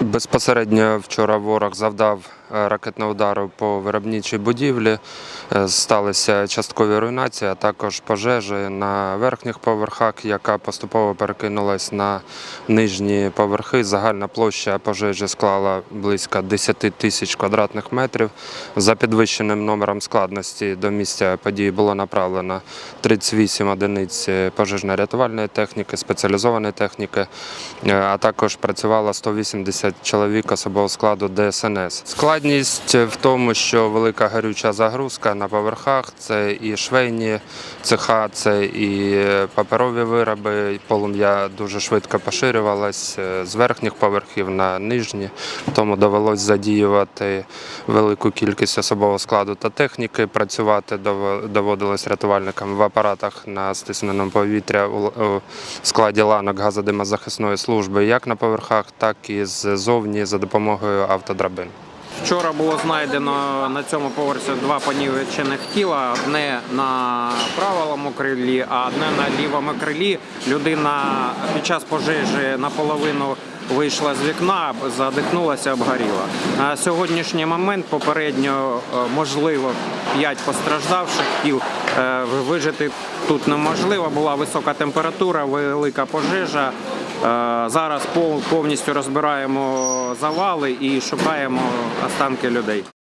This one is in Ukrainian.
Безпосередньо вчора ворог завдав ракетного удару по виробничій будівлі. Е, Сталися часткові руйнації, а також пожежі на верхніх поверхах, яка поступово перекинулась на нижні поверхи. Загальна площа пожежі склала близько 10 тисяч квадратних метрів. За підвищеним номером складності до місця події було направлено 38 одиниць пожежно-рятувальної техніки, спеціалізованої техніки, е, а також працювало 180 чоловік особового складу ДСНС. Складність в тому, що велика гарюча загрузка на поверхах це і швейні цеха, це і паперові вироби. Полум'я дуже швидко поширювалось е, з верхніх поверхів на нижні, тому довелось задіювати велику кількість особового складу та техніки. Працювати дово- доводилось рятувальникам в апаратах на стисненому повітря у складі ланок газодимозахисної служби, як на поверхах, так і ззовні за допомогою автодрабин. Вчора було знайдено на цьому поверсі два понівечених тіла: одне на правому крилі, а одне на лівому крилі. Людина під час пожежі наполовину вийшла з вікна, задихнулася, обгоріла. На сьогоднішній момент попередньо е, можливо 5 постраждавших тіл. Е, Вижити тут неможливо. Була висока температура, велика пожежа. Е, Зараз пов- повністю розбираємо завали і шукаємо останки людей.